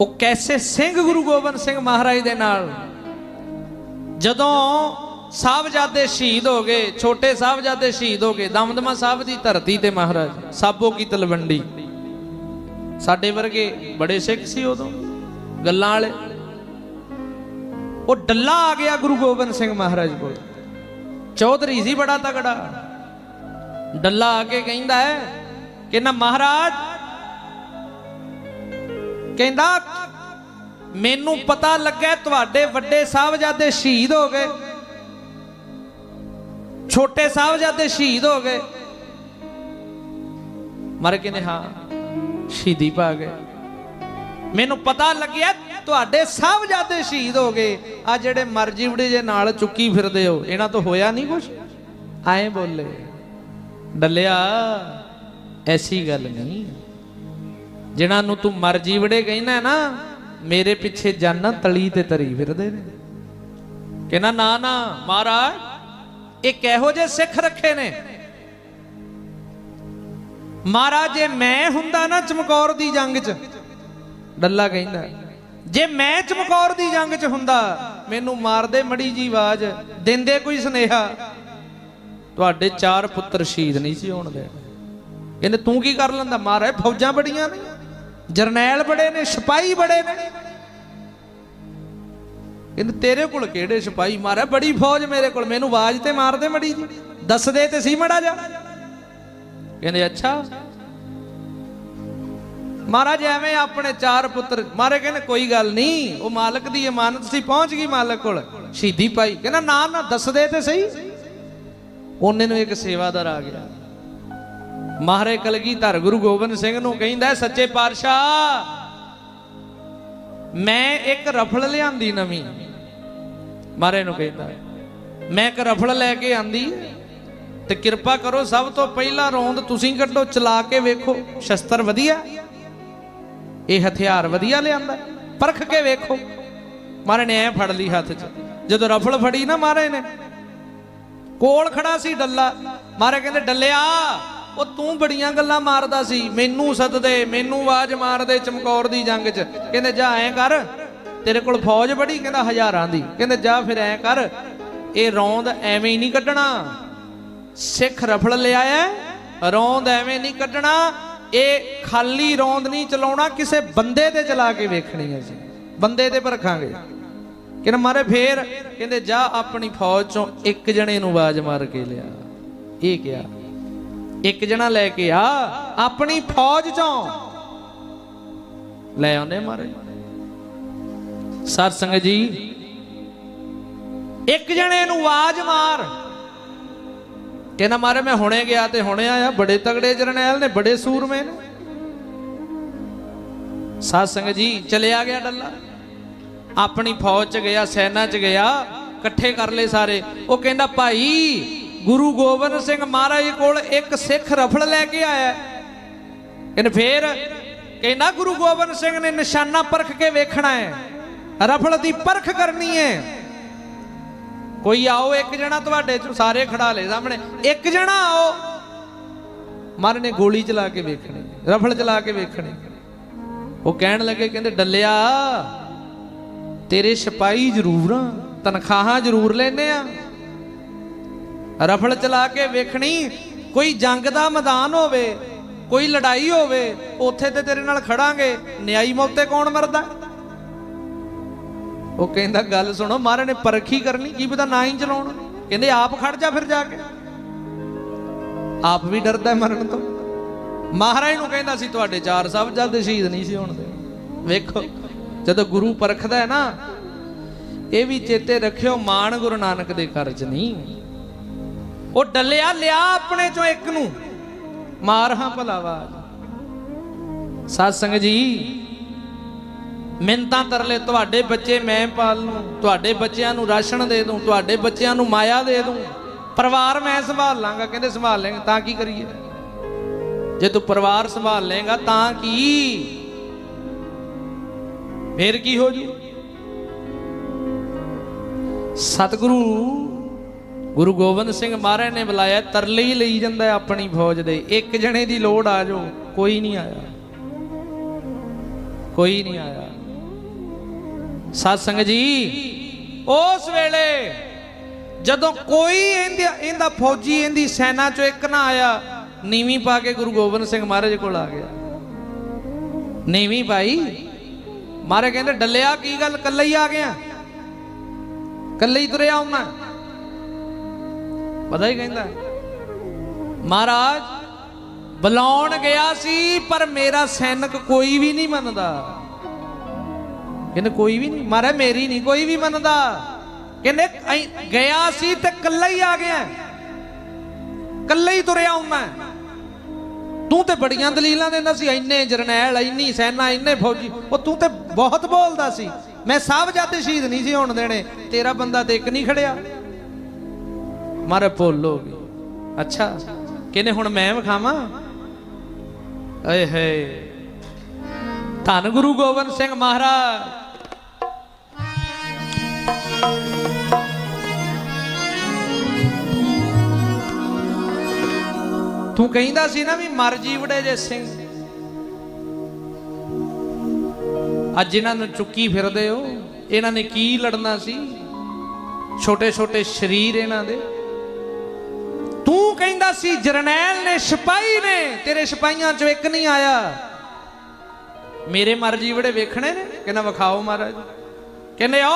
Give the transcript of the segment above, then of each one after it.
ਉਹ ਕੈਸੇ ਸਿੰਘ ਗੁਰੂ ਗੋਬਿੰਦ ਸਿੰਘ ਮਹਾਰਾਜ ਦੇ ਨਾਲ? ਜਦੋਂ ਸਾਹਿਬਜ਼ਾਦੇ ਸ਼ਹੀਦ ਹੋ ਗਏ, ਛੋਟੇ ਸਾਹਿਬਜ਼ਾਦੇ ਸ਼ਹੀਦ ਹੋ ਗਏ, ਦਮਦਮਾ ਸਾਹਿਬ ਦੀ ਧਰਤੀ ਤੇ ਮਹਾਰਾਜ, ਸਾਬੋ ਕੀ ਤਲਵੰਡੀ। ਸਾਡੇ ਵਰਗੇ ਬੜੇ ਸਿੱਖ ਸੀ ਉਦੋਂ, ਗੱਲਾਂ ਵਾਲੇ। ਉਹ ਡੱਲਾ ਆ ਗਿਆ ਗੁਰੂ ਗੋਬਿੰਦ ਸਿੰਘ ਮਹਾਰਾਜ ਕੋਲ। ਚੌਧਰੀ ਸੀ ਬੜਾ ਤਗੜਾ ਡੱਲਾ ਆ ਕੇ ਕਹਿੰਦਾ ਹੈ ਕਿ ਨਾ ਮਹਾਰਾਜ ਕਹਿੰਦਾ, ਮੈਨੂੰ ਪਤਾ ਲੱਗਾ ਤੁਹਾਡੇ ਵੱਡੇ ਸਾਹਿਬਜ਼ਾਦੇ ਸ਼ਹੀਦ ਹੋ ਗਏ। ਛੋਟੇ ਸਾਹਿਬਜ਼ਾਦੇ ਸ਼ਹੀਦ ਹੋ ਗਏ। ਮਰ ਕਹਿੰਦੇ, ਹਾਂ, ਸ਼ਹੀਦੀ ਪਾ ਗਏ। ਮੈਨੂੰ ਪਤਾ ਲੱਗਿਆ ਤੁਹਾਡੇ ਸਾਹਿਬਜ਼ਾਦੇ ਸ਼ਹੀਦ ਹੋ ਗਏ। ਆ ਜਿਹੜੇ ਮਰ ਜਿਵੜੇ ਜੇ ਨਾਲ ਚੁੱਕੀ ਫਿਰਦੇ ਹੋ, ਇਹਨਾਂ ਤੋਂ ਹੋਇਆ ਨਹੀਂ ਕੁਝ ਐਂ ਬੋਲੇ, ਡੱਲਿਆ, ਐਸੀ ਗੱਲ ਨਹੀਂ। ਜਿਨ੍ਹਾਂ ਨੂੰ ਤੂੰ ਮਰ ਜੀਵੜੇ ਕਹਿੰਦਾ ਨਾ, ਮੇਰੇ ਪਿੱਛੇ ਜਾਨਾਂ ਤਲੀ ਤੇ ਤਰੀ ਫਿਰਦੇ ਨੇ। ਕਹਿੰਦਾ ਨਾ ਨਾ ਮਹਾਰਾਜ, ਇਹ ਕਿਹੋ ਜਿਹੇ ਸਿੱਖ ਰੱਖੇ ਨੇ? ਮਹਾਰਾਜ, ਜੇ ਮੈਂ ਹੁੰਦਾ ਨਾ ਚਮਕੌਰ ਦੀ ਜੰਗ 'ਚ, ਡੱਲਾ ਕਹਿੰਦਾ, ਜੇ ਮੈਂ ਚਮਕੌਰ ਦੀ ਜੰਗ 'ਚ ਹੁੰਦਾ, ਮੈਨੂੰ ਮਾਰਦੇ ਮੜੀ ਜੀ ਆਵਾਜ਼, ਦਿੰਦੇ ਕੋਈ ਸੁਨੇਹਾ। ਤੁਹਾਡੇ ਚਾਰ ਪੁੱਤਰ ਸ਼ਹੀਦ ਨਹੀਂ ਸੀ ਹੋਣ ਦੇ ਕਹਿੰਦੇ, ਤੂੰ ਕੀ ਕਰ ਲੈਂਦਾ? ਮਹਾਰਾਜ, ਫੌਜਾਂ ਬੜੀਆਂ ਨੇ। ਜਰਨੈਲ ਬੜੇ ਨੇ, ਸਿਪਾਹੀ ਬੜੇ ਨੇ। ਕਹਿੰਦੇ ਤੇਰੇ ਕੋਲ ਕਿਹੜੇ ਸਿਪਾਹੀ ਮਾਰਿਆ? ਬੜੀ ਫੌਜ ਮੇਰੇ ਕੋਲ, ਮੈਨੂੰ ਆਵਾਜ਼ ਤੇ ਮਾਰਦੇ ਮੜੀ ਜੀ। ਦੱਸ ਤੇ ਸੀ ਮੜਾ ਜਾ। ਕਹਿੰਦੇ, ਅੱਛਾ। ਮਹਾਰਾਜ, ਐਵੇਂ ਆਪਣੇ ਚਾਰ ਪੁੱਤਰ ਮਾਰੇ, ਕਹਿੰਦੇ, ਕੋਈ ਗੱਲ ਨਹੀਂ, ਉਹ ਮਾਲਕ ਦੀ ਇਮਾਨਤ ਸੀ ਪਹੁੰਚ ਗਈ ਮਾਲਕ ਕੋਲ। ਸ਼ਹੀਦੀ ਪਾਈ। ਕਹਿੰਦਾ, ਨਾ ਨਾ ਦੱਸਦੇ ਤੇ ਸਹੀ। ਉਹਨੇ ਨੂੰ ਇੱਕ ਸੇਵਾਦਾਰ ਆ ਗਿਆ। ਮਹਾਰਾਜ ਕਲਗੀਧਰ ਗੁਰੂ ਗੋਬਿੰਦ ਸਿੰਘ ਨੂੰ ਕਹਿੰਦਾ ਸੱਚੇ ਪਾਤਸ਼ਾਹ, ਮੈਂ ਇੱਕ ਰਫਲ ਲਿਆਂਦੀ ਨਵੀਂ। ਮਹਾਰਾਜ ਨੂੰ ਕਹਿੰਦਾ, ਮੈਂ ਇੱਕ ਰਫਲ ਲੈ ਕੇ ਆਂਦੀ ਤੇ ਕਿਰਪਾ ਕਰੋ ਸਭ ਤੋਂ ਪਹਿਲਾਂ ਰੋਂਦ ਤੁਸੀਂ ਕੱਢੋ, ਚਲਾ ਕੇ ਵੇਖੋ, ਸ਼ਸਤਰ ਵਧੀਆ? ਇਹ ਹਥਿਆਰ ਵਧੀਆ ਲਿਆਂਦਾ ਪਰਖ ਕੇ ਵੇਖੋ। ਮਹਾਰਾਜ ਨੇ ਐ ਫੜ ਲਈ ਹੱਥ 'ਚ, ਜਦੋਂ ਰਫਲ ਫੜੀ ਨਾ ਮਹਾਰਾਜ ਨੇ, ਕੋਲ ਖੜਾ ਸੀ ਡੱਲਾ ਮਹਾਰਾਜ ਕਹਿੰਦੇ, ਡੱਲਿਆ ਉਹ ਤੂੰ ਬੜੀਆਂ ਗੱਲਾਂ ਮਾਰਦਾ ਸੀ। ਮੈਨੂੰ ਸੱਦਦੇ ਮੈਨੂੰ ਆਵਾਜ਼ ਮਾਰਦੇ ਚਮਕੌਰ ਦੀ ਜੰਗ 'ਚ। ਕਹਿੰਦੇ, ਜਾ ਐਂ ਕਰ, ਤੇਰੇ ਕੋਲ ਫੌਜ ਬੜੀ? ਕਹਿੰਦਾ, ਹਜ਼ਾਰਾਂ ਦੀ। ਕਹਿੰਦੇ, ਜਾ ਫਿਰ ਐਂ ਕਰ, ਇਹ ਰੌਂਦ ਐਵੇਂ ਹੀ ਨਹੀਂ ਕੱਢਣਾ। ਸਿੱਖ ਰਫਲ ਲਿਆਇਆ, ਰੌਂਦ ਐਵੇਂ ਨਹੀਂ ਕੱਢਣਾ। ਇਹ ਖਾਲੀ ਰੌਂਦ ਨਹੀਂ ਚਲਾਉਣਾ, ਕਿਸੇ ਬੰਦੇ ਤੇ ਚਲਾ ਕੇ ਵੇਖਣੀ ਹੈ ਜੀ। ਬੰਦੇ ਤੇ ਪਰਖਾਂਗੇ ਕਹਿੰਦੇ, ਮਾਰੇ ਫੇਰ। ਕਹਿੰਦੇ, ਜਾ ਆਪਣੀ ਫੌਜ ਚੋਂ ਇੱਕ ਜਣੇ ਨੂੰ ਆਵਾਜ਼ ਮਾਰ ਕੇ ਲਿਆ। ਇਹ ਕਿਹਾ। ਇੱਕ ਜਣਾ ਲੈ ਕੇ ਆ, ਆਪਣੀ ਫੌਜ ਚੋਂ। ਲੈ ਆਉਨੇ ਮਾਰੇ। ਸਤ ਜੀ, ਇੱਕ ਜਣੇ ਨੂੰ ਆਵਾਜ਼ ਮਾਰ। ਕਹਿੰਦਾ, ਮਾਰੇ, ਮੈਂ ਹੁਣੇ ਗਿਆ ਤੇ ਹੁਣੇ ਆਇਆ, ਬੜੇ ਤਗੜੇ ਜਰਨੈਲ ਨੇ, ਬੜੇ ਸੂਰਮੇ ਨੇ ਸਾਧ ਸੰਗਤ ਜੀ, ਚਲਿਆ ਗਿਆ ਡੱਲਾ। ਆਪਣੀ ਫੌਜ ਚ ਗਿਆ, ਸੈਨਾ ਚ ਗਿਆ, ਇਕੱਠੇ ਕਰ ਲਏ ਸਾਰੇ। ਉਹ ਕਹਿੰਦਾ, ਭਾਈ ਗੁਰੂ ਗੋਬਿੰਦ ਸਿੰਘ ਮਹਾਰਾਜ ਕੋਲ ਇੱਕ ਸਿੱਖ ਰਫਲ ਲੈ ਕੇ ਆਇਆ। ਕਹਿੰਦੇ ਫੇਰ ਕਹਿੰਦਾ ਗੁਰੂ ਗੋਬਿੰਦ ਸਿੰਘ ਨੇ ਨਿਸ਼ਾਨਾ ਪਰਖ ਕੇ ਵੇਖਣਾ ਹੈ। ਰਫਲ ਦੀ ਪਰਖ ਕਰਨੀ ਹੈ। ਕੋਈ ਆਓ, ਇੱਕ ਜਣਾ ਤੁਹਾਡੇ ਚ ਸਾਰੇ ਖੜਾ ਲੈ ਸਾਹਮਣੇ। ਇੱਕ ਜਣਾ ਆਓ। ਮਰ ਨੇ ਗੋਲੀ ਚਲਾ ਕੇ ਵੇਖਣੀ ਰਫਲ ਚਲਾ ਕੇ ਵੇਖਣੀ। ਉਹ ਕਹਿਣ ਲੱਗੇ, ਕਹਿੰਦੇ, ਡੱਲਿਆ, ਤੇਰੇ ਸਿਪਾਹੀ ਜ਼ਰੂਰ ਆ, ਤਨਖਾਹਾਂ ਜ਼ਰੂਰ ਲੈਨੇ ਆ। ਰਫਲ ਚਲਾ ਕੇ ਵੇਖਣੀ, ਕੋਈ ਜੰਗ ਦਾ ਮੈਦਾਨ ਹੋਵੇ, ਕੋਈ ਲੜਾਈ ਹੋਵੇ, ਉੱਥੇ ਤੇ ਤੇਰੇ ਨਾਲ ਖੜਾਂਗੇ, ਨਿਆਈ ਮੌਤੇ ਕੌਣ ਮਰਦਾ? ਉਹ ਕਹਿੰਦਾ, ਗੱਲ ਸੁਣੋ, ਮਹਾਰਾਜ ਨੇ ਪਰਖੀ ਕਰਨੀ, ਕੀ ਪਤਾ ਨਾ ਹੀ ਚਲਾਉਣ। ਕਹਿੰਦੇ, ਆਪ ਖੜ ਜਾ ਫਿਰ ਜਾ ਕੇ। ਆਪ ਵੀ ਡਰਦਾ ਮਰਨ ਤੋਂ। ਮਹਾਰਾਜ ਨੂੰ ਕਹਿੰਦਾ ਸੀ, ਤੁਹਾਡੇ ਚਾਰ ਸਾਹਿਬ ਜਲਦ ਸ਼ਹੀਦ ਨਹੀਂ ਸੀ ਹੋਣ ਵੇਖੋ, ਜਦੋਂ ਗੁਰੂ ਪਰਖਦਾ ਹੈ ਨਾ, ਇਹ ਵੀ ਚੇਤੇ ਰੱਖਿਓ, ਮਾਣ ਗੁਰੂ ਨਾਨਕ ਦੇ ਘਰ 'ਚ ਨਹੀਂ। ਉਹ ਡੱਲਿਆ ਲਿਆ ਆਪਣੇ ਚੋਂ ਇੱਕ ਨੂੰ। ਮਾਰ ਹਾਂ ਭਲਾ ਆਵਾਜ਼। ਸਾਧ ਸੰਗਤ ਜੀ ਮਿੰਤਾਂ ਤਰਲੇ ਤੁਹਾਡੇ ਬੱਚੇ ਮੈਂ ਪਾਲ ਲੂੰ, ਤੁਹਾਡੇ ਬੱਚਿਆਂ ਨੂੰ ਰਾਸ਼ਨ ਦੇ ਦੂੰ, ਤੁਹਾਡੇ ਬੱਚਿਆਂ ਨੂੰ ਮਾਇਆ ਦੇ ਦੂੰ। ਪਰਿਵਾਰ ਮੈਂ ਸੰਭਾਲ ਲਾਂਗਾ, ਕਹਿੰਦੇ ਸੰਭਾਲ ਲੇਗਾ ਤਾਂ ਕੀ ਕਰੀਏ? ਜੇ ਤੂੰ ਪਰਿਵਾਰ ਸੰਭਾਲ ਲੇਗਾ ਤਾਂ ਕੀ? ਫੇਰ ਕੀ ਹੋ ਜੂ? ਸਤਿਗੁਰੂ ਗੁਰੂ ਗੋਬਿੰਦ ਸਿੰਘ ਮਹਾਰਾਜ ਨੇ ਬੁਲਾਇਆ, ਤਰਲੇ ਹੀ ਲਈ ਜਾਂਦਾ ਆਪਣੀ ਫੌਜ ਦੇ। ਇੱਕ ਜਣੇ ਦੀ ਲੋੜ ਆ ਜਾਓ, ਕੋਈ ਨਹੀਂ ਆਇਆ। ਕੋਈ ਨਹੀਂ ਆਇਆ। ਸਾਧ ਸੰਗਤ ਜੀ, ਉਸ ਵੇਲੇ ਜਦੋਂ ਕੋਈ ਇਹਦਾ ਇਹਦਾ ਫੌਜੀ, ਇਹਦੀ ਸੈਨਾ ਚੋਂ ਇੱਕ ਨਾ ਆਇਆ, ਨੀਵੀਂ ਪਾ ਕੇ ਗੁਰੂ ਗੋਬਿੰਦ ਸਿੰਘ ਮਹਾਰਾਜ ਕੋਲ ਆ ਗਿਆ। ਨੀਵੀਂ ਭਾਈ ਮਹਾਰਾਜ ਕਹਿੰਦੇ, ਡੱਲਿਆ, ਕੀ ਗੱਲ? ਕੱਲਾ ਹੀ ਆ ਗਿਆ। ਕੱਲਾ ਹੀ ਤੁਰਿਆ ਆਉਣਾ। ਪਤਾ ਹੀ ਕਹਿੰਦਾ? ਮਹਾਰਾਜ, ਬੁਲਾਉਣ ਗਿਆ ਸੀ, ਪਰ ਮੇਰਾ ਸੈਨਿਕ ਕੋਈ ਵੀ ਨਹੀਂ ਮੰਨਦਾ। ਕਹਿੰਦੇ, ਕੋਈ ਵੀ ਨਹੀਂ? ਮਾਰੇ ਮੇਰੀ ਨਹੀਂ, ਕੋਈ ਵੀ ਮੰਨਦਾ। ਕਹਿੰਦੇ ਗਿਆ ਸੀ ਤੇ ਕੱਲਾ ਹੀ ਆ ਗਿਆ। ਕੱਲਾ ਹੀ ਤੁਰਿਆ ਆਉਣਾ ਤੂੰ ਤੇ ਬੜੀਆਂ ਦਲੀਲਾਂ ਦਿੰਦਾ ਸੀ, ਇੰਨੇ ਜਰਨੈਲ, ਇੰਨੀ ਸੈਨਾ, ਇੰਨੇ ਫੌਜੀ। ਉਹ ਤੂੰ ਤੇ ਬਹੁਤ ਬੋਲਦਾ ਸੀ। ਮੈਂ ਸਭ ਜਾਤੇ ਸ਼ਹੀਦ ਨਹੀਂ ਸੀ ਹੋਣ ਦੇਣੇ। ਤੇਰਾ ਬੰਦਾ ਤੇ ਇੱਕ ਨਹੀਂ ਖੜਿਆ। ਮਾਰੇ ਭੁੱਲ ਅੱਛਾ ਕਹਿੰਦੇ ਹੁਣ ਮੈਂ ਵਿਖਾਵਾਂ? ਏ ਹੇ ਧੰਨ ਗੁਰੂ ਗੋਬਿੰਦ ਸਿੰਘ ਮਹਾਰਾਜ। ਤੂੰ ਕਹਿੰਦਾ ਸੀ ਨਾ ਵੀ ਮਰ ਜੀਵੜੇ ਜੇ ਸਿੰਘ। ਅੱਜ ਇਹਨਾਂ ਨੂੰ ਚੁੱਕੀ ਫਿਰਦੇ ਹੋ। ਇਹਨਾਂ ਨੇ ਕੀ ਲੜਨਾ ਸੀ? ਛੋਟੇ ਛੋਟੇ ਸਰੀਰ ਇਹਨਾਂ ਦੇ। ਤੂੰ ਕਹਿੰਦਾ ਸੀ, ਜਰਨੈਲ ਨੇ ਸਿਪਾਹੀ ਨੇ, ਤੇਰੇ ਸਿਪਾਹੀਆਂ ਚੋਂ ਇੱਕ ਨਹੀਂ ਆਇਆ। ਮੇਰੇ ਮਰ ਜੀਵੜੇ ਵੇਖਣੇ ਨੇ, ਕਹਿੰਦਾ ਵਿਖਾਓ ਮਹਾਰਾਜ। ਕਹਿੰਦੇ, ਓ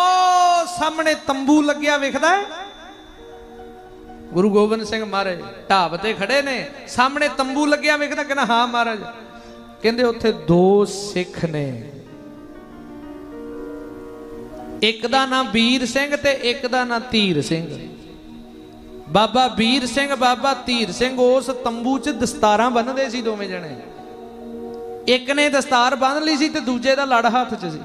ਸਾਹਮਣੇ ਤੰਬੂ ਲੱਗਿਆ ਵਿਖਦਾ ਹੈ। ਗੁਰੂ ਗੋਬਿੰਦ ਸਿੰਘ ਮਹਾਰਾਜ ਢਾਬ ਤੇ ਖੜੇ ਨੇ, ਸਾਹਮਣੇ ਤੰਬੂ ਲੱਗਿਆ ਵੇਖਦਾ, ਕਹਿੰਦਾ, ਹਾਂ ਮਹਾਰਾਜ। ਕਹਿੰਦੇ, ਉੱਥੇ ਦੋ ਸਿੱਖ ਨੇ। ਇੱਕ ਦਾ ਨਾਮ ਵੀਰ ਸਿੰਘ ਤੇ ਇੱਕ ਦਾ ਨਾਮ ਧੀਰ ਸਿੰਘ। ਬਾਬਾ ਵੀਰ ਸਿੰਘ, ਬਾਬਾ ਧੀਰ ਸਿੰਘ ਉਸ ਤੰਬੂ 'ਚ ਦਸਤਾਰਾਂ ਬੰਨਦੇ ਸੀ ਦੋਵੇਂ ਜਣੇ। ਇੱਕ ਨੇ ਦਸਤਾਰ ਬੰਨ ਲਈ ਸੀ ਤੇ ਦੂਜੇ ਦਾ ਲੜ ਹੱਥ 'ਚ ਸੀ।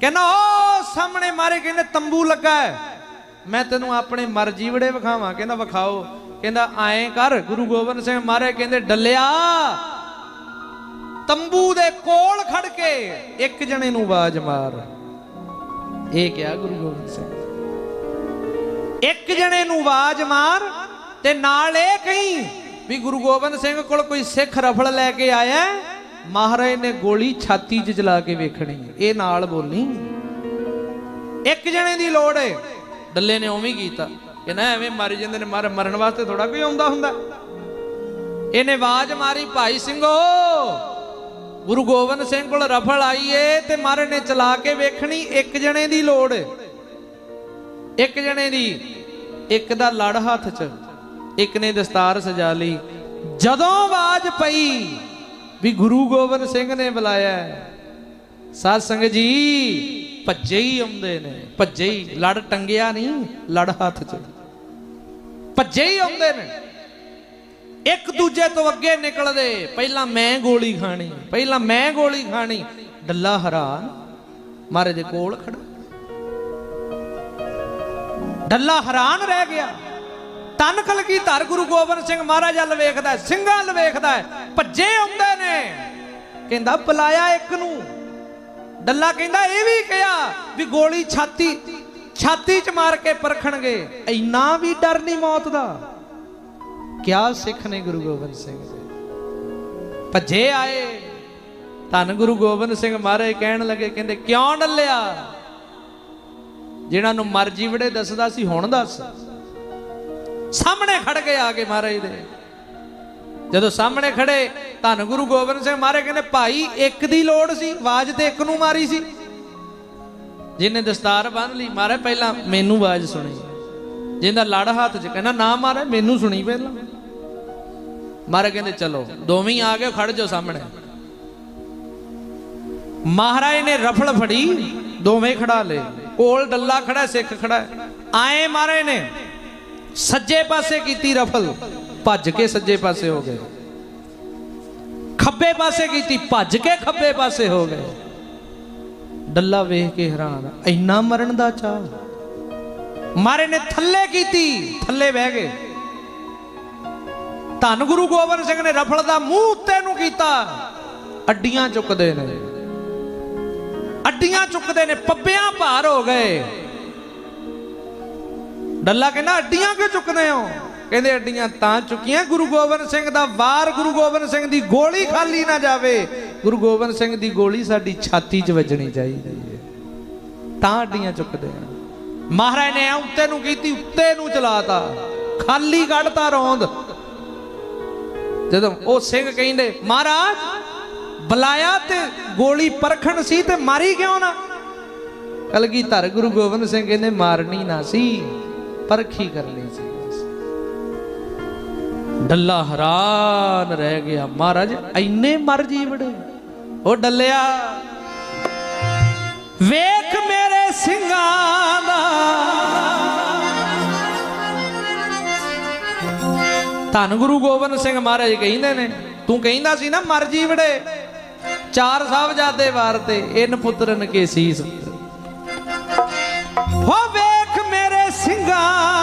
ਕਹਿੰਦਾ ਉਹ ਸਾਹਮਣੇ ਮਾਰੇ ਕਹਿੰਦੇ ਤੰਬੂ ਲੱਗਾ ਹੈ। ਮੈਂ ਤੈਨੂੰ ਆਪਣੇ ਮਰਜ਼ੀ ਵੜੇ ਵਿਖਾਵਾਂ। ਕਹਿੰਦਾ, ਵਿਖਾਓ। ਕਹਿੰਦਾ, ਐਂ ਕਰ, ਗੁਰੂ ਗੋਬਿੰਦ ਸਿੰਘ ਮਾਰੇ ਕਹਿੰਦੇ, ਡੱਲਿਆ। ਤੰਬੂ ਦੇ ਕੋਲ ਖੜ ਕੇ ਇੱਕ ਜਣੇ ਨੂੰ ਆਵਾਜ਼ ਮਾਰ। ਇਹ ਕਿਹਾ ਗੁਰੂ ਗੋਬਿੰਦ ਸਿੰਘ। ਇੱਕ ਜਣੇ ਨੂੰ ਆਵਾਜ਼ ਮਾਰ ਤੇ ਨਾਲ ਇਹ ਕਹੀਂ ਵੀ ਗੁਰੂ ਗੋਬਿੰਦ ਸਿੰਘ ਕੋਲ ਕੋਈ ਸਿੱਖ ਰਫਲ ਲੈ ਕੇ ਆਇਆ ਮਹਾਰਾਜ ਨੇ ਗੋਲੀ ਛਾਤੀ 'ਚ ਚਲਾ ਕੇ ਵੇਖਣੀ ਇਹ ਨਾਲ ਬੋਲੀ। ਇੱਕ ਜਣੇ ਦੀ ਲੋੜ ਏ ਡੱਲੇ ਨੇ ਉਵੇਂ ਕੀਤਾ। ਕਿ ਨਾ ਐਵੇਂ ਮਰ ਜਾਂਦੇ ਨੇ, ਮਰ ਮਰਨ ਵਾਸਤੇ ਥੋੜਾ ਕੋਈ ਆਉਂਦਾ ਹੁੰਦਾ। ਇਹਨੇ ਆਵਾਜ਼ ਮਾਰੀ, ਭਾਈ ਸਿੰਘੋ, ਗੁਰੂ ਗੋਬਿੰਦ ਸਿੰਘ ਕੋਲ ਰਫਲ ਆਈ ਏ ਤੇ ਮਹਾਰਾਜ ਨੇ ਚਲਾ ਕੇ ਵੇਖਣੀ। ਇੱਕ ਜਣੇ ਦੀ ਲੋੜ ਏ ਇੱਕ ਜਣੇ ਦੀ ਇੱਕ ਦਾ ਲੜ ਹੱਥ 'ਚ ਇੱਕ ਨੇ ਦਸਤਾਰ ਸਜਾ ਲਈ। ਜਦੋਂ ਆਵਾਜ਼ ਪਈ ਵੀ ਗੁਰੂ ਗੋਬਿੰਦ ਸਿੰਘ ਨੇ ਬੁਲਾਇਆ ਹੈ, ਸਾਧ ਸੰਗਤ ਜੀ ਭੱਜੇ ਹੀ ਆਉਂਦੇ ਨੇ ਭੱਜੇ ਹੀ ਲੜ ਟੰਗਿਆ ਨਹੀਂ ਲੜ ਹੱਥ 'ਚ। ਭੱਜੇ ਹੀ ਆਉਂਦੇ ਨੇ। ਇੱਕ ਦੂਜੇ ਤੋਂ ਅੱਗੇ ਨਿਕਲਦੇ ਪਹਿਲਾਂ ਮੈਂ ਗੋਲੀ ਖਾਣੀ ਪਹਿਲਾਂ ਮੈਂ ਗੋਲੀ ਖਾਣੀ ਡੱਲਾ ਹੈਰਾਨ ਮਾਰੇ ਦੇ ਕੋਲ ਖੜਾ। ਡੱਲਾ ਹੈਰਾਨ ਰਹਿ ਗਿਆ। ਤਨ ਕਲਗੀ ਧਰ ਗੁਰੂ ਗੋਬਿੰਦ ਸਿੰਘ ਮਹਾਰਾਜ ਵੱਲ ਵੇਖਦਾ ਸਿੰਘਾਂ ਵੱਲ ਵੇਖਦਾ ਭੱਜੇ ਆਉਂਦੇ ਨੇ। ਕਹਿੰਦਾ, ਬੁਲਾਇਆ ਇੱਕ ਨੂੰ। ਡੱਲਾ ਕਹਿੰਦਾ, ਇਹ ਵੀ ਕਿਹਾ ਵੀ ਗੋਲੀ ਛਾਤੀ ਛਾਤੀ 'ਚ ਮਾਰ ਕੇ ਪਰਖਣਗੇ। ਇੰਨਾ ਵੀ ਡਰ ਨਹੀਂ ਮੌਤ ਦਾ। ਕਿਆ ਸਿੱਖ ਨੇ ਗੁਰੂ ਗੋਬਿੰਦ ਸਿੰਘ ਦੇ। ਭੱਜੇ ਆਏ। ਧੰਨ ਗੁਰੂ ਗੋਬਿੰਦ ਸਿੰਘ ਮਹਾਰਾਜ ਕਹਿਣ ਲੱਗੇ, ਕਹਿੰਦੇ, ਕਿਉਂ ਡੱਲਿਆ? ਜਿਹਨਾਂ ਨੂੰ ਮਰਜ਼ੀ ਵੜੇ ਦੱਸਦਾ ਸੀ, ਹੁਣ ਦੱਸ। ਸਾਹਮਣੇ ਖੜ ਕੇ ਆ ਕੇ ਮਹਾਰਾਜ ਦੇ। ਜਦੋਂ ਸਾਹਮਣੇ ਖੜੇ, ਧੰਨ ਗੁਰੂ ਗੋਬਿੰਦ ਸਿੰਘ ਮਹਾਰਾਜ ਕਹਿੰਦੇ, ਭਾਈ, ਇੱਕ ਦੀ ਲੋੜ ਸੀ, ਆਵਾਜ਼ ਤੇ ਇੱਕ ਨੂੰ ਮਾਰੀ ਸੀ। ਜਿਹਨੇ ਦਸਤਾਰ ਬੰਨ ਲਈ, ਮਹਾਰਾਜ ਪਹਿਲਾਂ ਮੈਨੂੰ ਆਵਾਜ਼ ਸੁਣੀ। ਜਿਹਦਾ ਲੜ ਹੱਥ 'ਚ, ਕਹਿੰਦਾ, ਨਾ ਮਾਰੇ ਮੈਨੂੰ ਸੁਣੀ ਪਹਿਲਾਂ। ਮਹਾਰਾਜ ਕਹਿੰਦੇ, ਚਲੋ, ਦੋਵੇਂ ਹੀ ਆ ਗਏ, ਖੜ ਜਾਓ ਸਾਹਮਣੇ। ਮਹਾਰਾਜ ਨੇ ਰਫਲ ਫੜੀ, ਦੋਵੇਂ ਖੜਾ ਲਏ। ਕੋਲ ਡੱਲਾ ਖੜਾ, ਸਿੱਖ ਖੜਾ। ਆਏ ਮਾਰੇ ਨੇ। ਸੱਜੇ ਪਾਸੇ ਕੀਤੀ ਰਫਲ, ਭੱਜ ਕੇ ਸੱਜੇ ਪਾਸੇ ਹੋ ਗਏ। ਖੱਬੇ ਪਾਸੇ ਕੀਤੀ, ਭੱਜ ਕੇ ਖੱਬੇ ਪਾਸੇ ਹੋ ਗਏ। ਡੱਲਾ ਵੇਖ ਕੇ ਹੈਰਾਨ ਇੰਨਾ ਮਰਨ ਦਾ ਚਾਹ ਮਾਰੇ ਨੇ ਥੱਲੇ ਕੀਤੀ, ਥੱਲੇ ਬਹਿ ਗਏ। ਧੰਨ ਗੁਰੂ ਗੋਬਿੰਦ ਸਿੰਘ ਨੇ ਰਫਲ ਦਾ ਮੂੰਹ ਉੱਤੇ ਨੂੰ ਕੀਤਾ। ਅੱਡੀਆਂ ਚੁੱਕਦੇ ਨੇ। ਅੱਡੀਆਂ ਚੁੱਕਦੇ ਨੇ, ਪੱਬਿਆਂ ਭਾਰ ਹੋ ਗਏ। ਡੱਲਾ ਕਹਿੰਦਾ, ਅੱਡੀਆਂ ਕਿਉਂ ਚੁੱਕਦੇ ਹੋ? ਕਹਿੰਦੇ, ਅੱਡੀਆਂ ਤਾਂ ਚੁੱਕੀਆਂ, ਗੁਰੂ ਗੋਬਿੰਦ ਸਿੰਘ ਦਾ ਵਾਰ ਗੁਰੂ ਗੋਬਿੰਦ ਸਿੰਘ ਦੀ ਗੋਲੀ ਖਾਲੀ ਨਾ ਜਾਵੇ। ਗੁਰੂ ਗੋਬਿੰਦ ਸਿੰਘ ਦੀ ਗੋਲੀ ਸਾਡੀ ਛਾਤੀ 'ਚ ਵੱਜਣੀ ਚਾਹੀਦੀ ਹੈ। ਤਾਂ ਅੱਡੀਆਂ ਚੁੱਕਦੇ ਆ। ਮਹਾਰਾਜ ਨੇ ਉੱਤੇ ਨੂੰ ਕੀਤੀ, ਉੱਤੇ ਨੂੰ ਚਲਾਤਾ। ਖਾਲੀ ਕੱਢਤਾ ਰੋਂਦ। ਜਦੋਂ ਉਹ ਸਿੰਘ ਕਹਿੰਦੇ, ਮਹਾਰਾਜ ਬੁਲਾਇਆ ਤੇ ਗੋਲੀ ਪਰਖਣ ਸੀ ਤੇ ਮਾਰੀ ਕਿਉਂ ਨਾ? ਕਲਗੀ ਧਰ ਗੁਰੂ ਗੋਬਿੰਦ ਸਿੰਘ ਕਹਿੰਦੇ, ਮਾਰਨੀ ਨਾ ਸੀ, ਪਰਖੀ ਕਰ ਲਈ ਸੀ ਡੱਲਾ ਹੈਰਾਨ ਰਹਿ ਗਿਆ। ਮਹਾਰਾਜ, ਐਨੇ ਮਰ ਜੀਵੜੇ। ਉਹ ਡੱਲਿਆ, ਵੇਖ ਮੇਰੇ ਸਿੰਘਾਂ ਦਾ। ਧੰਨ ਗੁਰੂ ਗੋਬਿੰਦ ਸਿੰਘ ਮਹਾਰਾਜ ਕਹਿੰਦੇ ਨੇ, ਤੂੰ ਕਹਿੰਦਾ ਸੀ ਨਾ, ਮਰ ਜੀਵੜੇ। ਚਾਰ ਸਾਹਿਬਜ਼ਾਦੇ ਵਾਰ ਤੇ ਇਹਨ ਪੁੱਤਰਨ ਕੇ ਸੀਸ। ਹੋ ਵੇਖ ਮੇਰੇ ਸਿੰਘਾਂ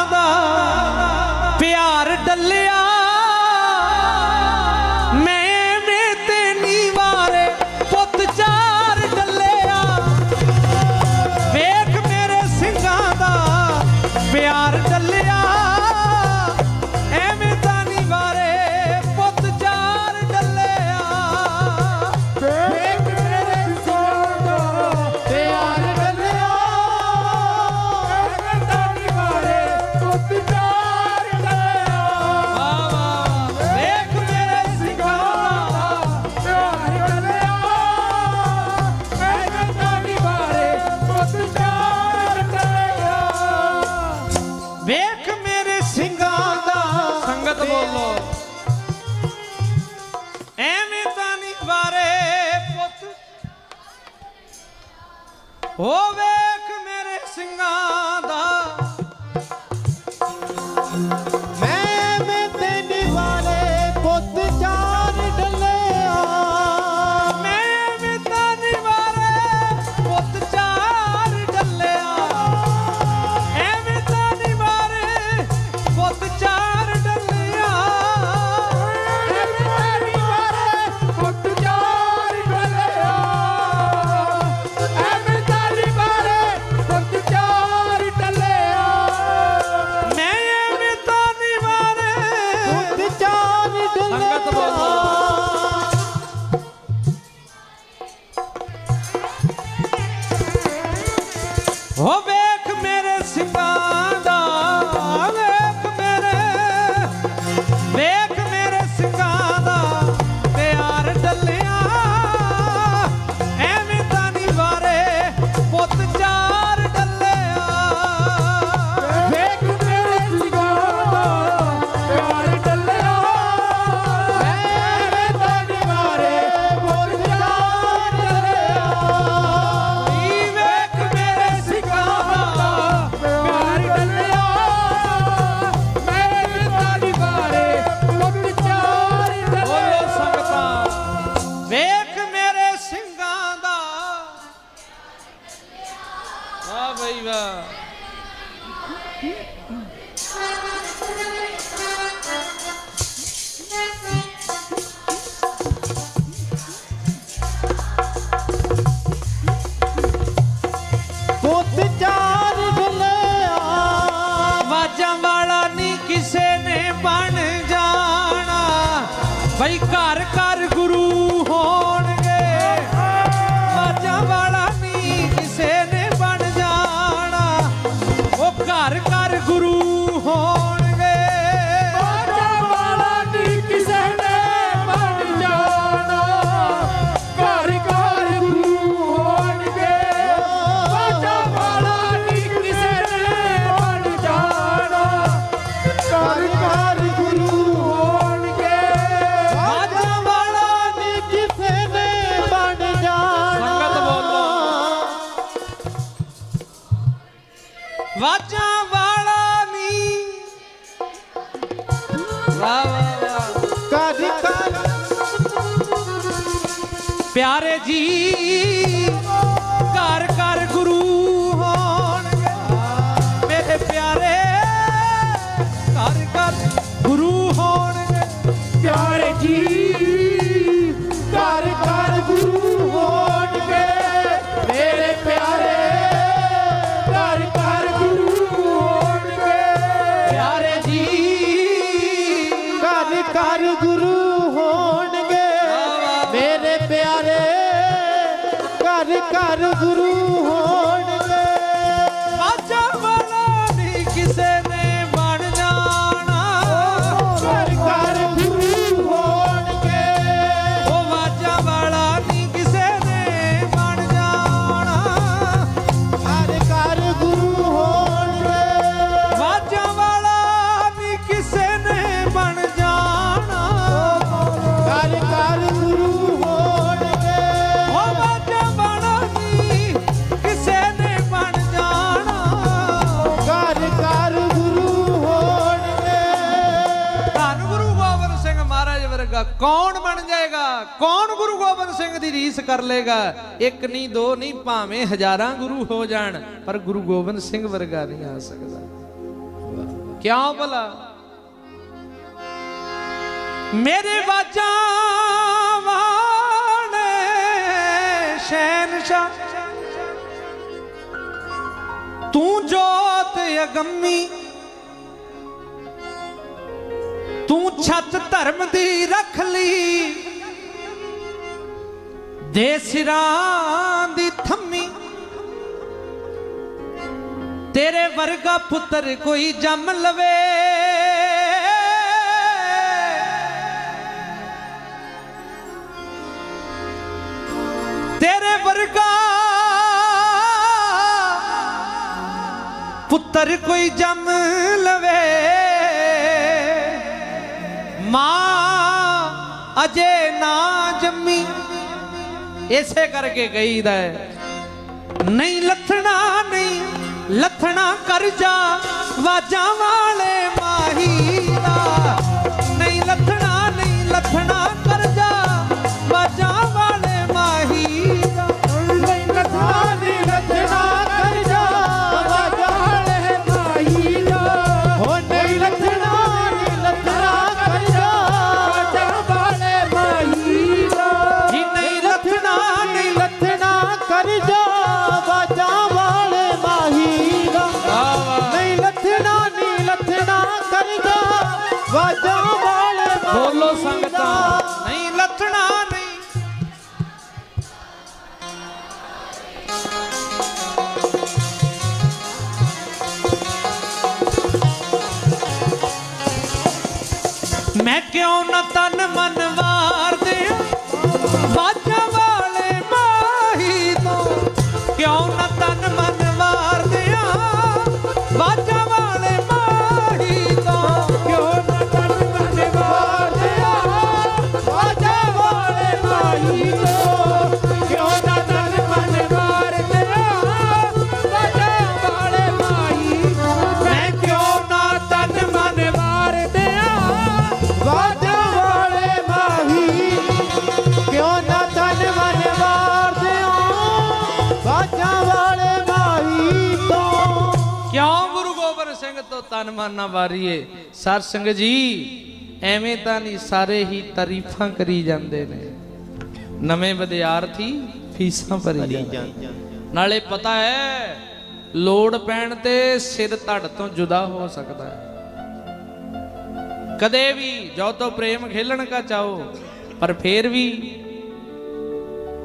ਕੌਣ ਬਣ ਜਾਏਗਾ? ਕੌਣ ਗੁਰੂ ਗੋਬਿੰਦ ਸਿੰਘ ਦੀ ਰੀਸ ਕਰ ਲੇਗਾ ਇੱਕ ਨਹੀਂ ਦੋ ਨਹੀਂ ਭਾਵੇਂ ਹਜ਼ਾਰਾਂ ਗੁਰੂ ਹੋ ਜਾਣ, ਪਰ ਗੁਰੂ ਗੋਬਿੰਦ ਸਿੰਘ ਵਰਗਾ ਨਹੀਂ ਆ ਸਕਦਾ। ਕਿਉਂ ਭਲਾ? ਮੇਰੇ ਬਾਜਾਂ ਵਾਲੇ ਸ਼ਹਿਨशाह ਤੂੰ ਜੋਤ ਅਗੰਮੀ ਛੱਤ ਧਰਮ ਦੀ ਰੱਖ ਲਈ। ਦੇ ਸਿਰਾਂ ਦੀ ਥੰਮੀ। ਤੇਰੇ ਵਰਗਾ ਪੁੱਤਰ ਕੋਈ ਜੰਮ ਲਵੇ। ਤੇਰੇ ਵਰਗਾ ਪੁੱਤਰ ਕੋਈ ਜੰਮ ਲਵੇ। ਮਾਂ ਅਜੇ ਨਾ ਜੰਮੀ। ਇਸੇ ਕਰਕੇ ਕਹੀਦਾ ਹੈ, ਨਹੀਂ ਲੱਥਣਾ ਨਹੀਂ, ਲੱਥਣਾ ਕਰਜਾ ਵਾਜਾਂ ਵਾਲੇ ਮਾਹੀ ਦਾ। ਨਹੀਂ ਲੱਥਣਾ ਨਹੀਂ ਲੱਥਣਾ ਵਾਜਾਂ ਵਾਲੇ ਮਾਹੀ ਬੋਲੋ ਸੰਗਤਾਂ ਦਾ। ਨਹੀਂ ਲੱਥਣਾ ਨਹੀਂ ਮੈਂ ਕਿਉਂ ਨਾ ਤਨ ਮਨ ਤਨ ਮਨ ਨਾ ਵਾਰੀਏ। ਸਰ ਸਿੰਘ ਜੀ ਐਵੇਂ ਤਾਂ ਨਹੀਂ ਸਾਰੇ ਹੀ ਤਾਰੀਫਾਂ ਕਰੀ ਜਾਂਦੇ ਨੇ। ਨਵੇਂ ਵਿਦਿਆਰਥੀ ਫੀਸਾਂ ਭਰੀ ਜਾਂਦੇ ਨਾਲੇ ਪਤਾ ਹੈ ਲੋੜ ਪੈਣ ਤੇ ਸਿਰ ਧੜ ਤੋਂ ਜੁਦਾ ਹੋ ਸਕਦਾ ਹੈ। ਕਦੇ ਵੀ ਜੋ ਤੋ ਪ੍ਰੇਮ ਖੇਲਣ ਕਾ ਚਾਹੋ ਪਰ ਫੇਰ ਵੀ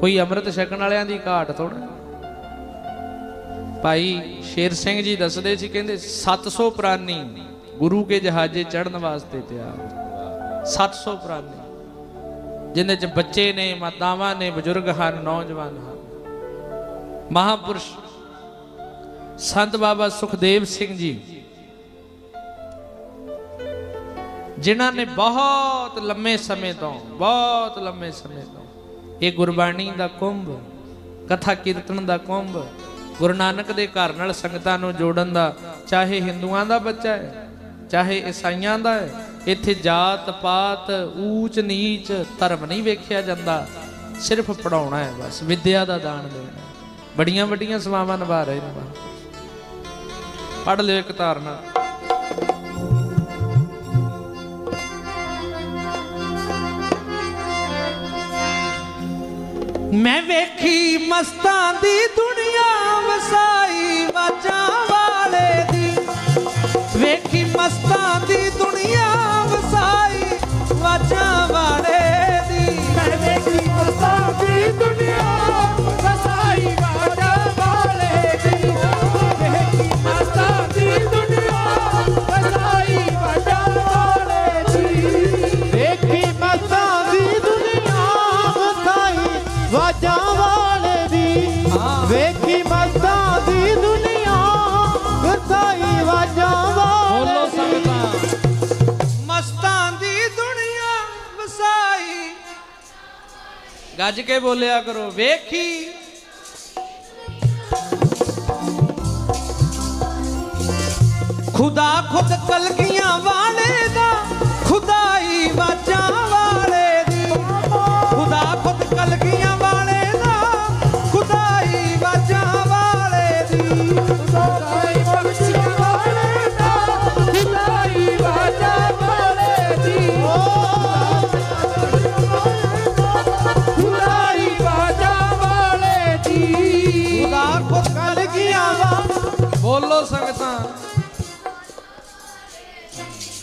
ਕੋਈ ਅੰਮ੍ਰਿਤ ਛਕਣ ਵਾਲਿਆਂ ਦੀ ਘਾਟ ਥੋੜਾ ਭਾਈ ਸ਼ੇਰ ਸਿੰਘ ਜੀ ਦੱਸਦੇ ਸੀ, ਕਹਿੰਦੇ 700 ਪ੍ਰਾਨੀ ਗੁਰੂ ਕੇ ਜਹਾਜ਼ੇ ਚੜਨ ਵਾਸਤੇ ਤਿਆਰ। 700 ਪ੍ਰਾਨੀ ਜਿਨ੍ਹਾਂ ਚ ਬੱਚੇ ਨੇ, ਮਾਤਾਵਾਂ ਨੇ, ਬਜ਼ੁਰਗ ਹਨ, ਨੌਜਵਾਨ ਹਨ। ਮਹਾਪੁਰਸ਼ ਸੰਤ ਬਾਬਾ ਸੁਖਦੇਵ ਸਿੰਘ ਜੀ, ਜਿਨ੍ਹਾਂ ਨੇ ਬਹੁਤ ਲੰਮੇ ਸਮੇਂ ਤੋਂ, ਬਹੁਤ ਲੰਮੇ ਸਮੇਂ ਤੋਂ ਇਹ ਗੁਰਬਾਣੀ ਦਾ ਕੁੰਭ, ਕਥਾ ਕੀਰਤਨ ਦਾ ਕੁੰਭ ਗੁਰੂ ਨਾਨਕ ਦੇ ਘਰ ਨਾਲ ਸੰਗਤਾਂ ਨੂੰ ਜੋੜਨ ਦਾ, ਚਾਹੇ ਹਿੰਦੂਆਂ ਦਾ ਬੱਚਾ ਹੈ, ਚਾਹੇ ਈਸਾਈਆਂ ਦਾ ਹੈ, ਇੱਥੇ ਜਾਤ ਪਾਤ, ਊਚ ਨੀਚ ਧਰਮ ਨਹੀਂ ਵੇਖਿਆ ਜਾਂਦਾ। ਸਿਰਫ ਪੜਾਉਣਾ ਹੈ ਬਸ, ਵਿਦਿਆ ਦਾ ਦਾਨ ਦੇਣਾ ਬੜੀਆਂ ਵੱਡੀਆਂ ਸੇਵਾਵਾਂ ਨਿਭਾ ਰਹੇ ਨੇ ਪੜ ਲਿਓ ਇੱਕ ਧਾਰਨਾ। ਮੈਂ ਵੇਖੀ ਮਸਤਾਂ ਦੀ ਦੁਨੀਆ ਵਸਾਈ ਵਾਜਾਂ ਵਾਲੇ ਦੀ। ਵੇਖੀ ਮਸਤਾਂ ਦੀ ਦੁਨੀਆ ਵਸਾਈ ਵਾਜਾਂ ਵਾਲੇ ਦੀ। ਵੇਖੀ ਮਸਤਾਂ ਦੀ ਗੱਜ ਕੇ ਬੋਲਿਆ ਕਰੋ ਵੇਖੀ। ਖੁਦਾ ਖੁਦ ਕਲਗੀਆਂ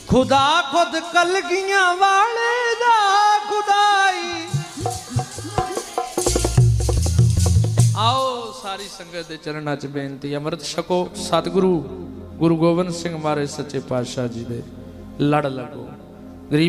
ਖੁਦਾ ਖੁਦ ਕਲਗੀਆਂ ਵਾਲੇ ਦਾ ਖੁਦਾਈ। ਆਓ ਸਾਰੀ ਸੰਗਤ ਦੇ ਚਰਨਾਂ 'ਚ ਬੇਨਤੀ, ਅੰਮ੍ਰਿਤ ਛਕੋ। ਸਤਿਗੁਰੂ ਗੁਰੂ ਗੋਬਿੰਦ ਸਿੰਘ ਮਹਾਰਾਜ ਸੱਚੇ ਪਾਤਸ਼ਾਹ ਜੀ ਦੇ ਲੜ ਲੱਗੋ।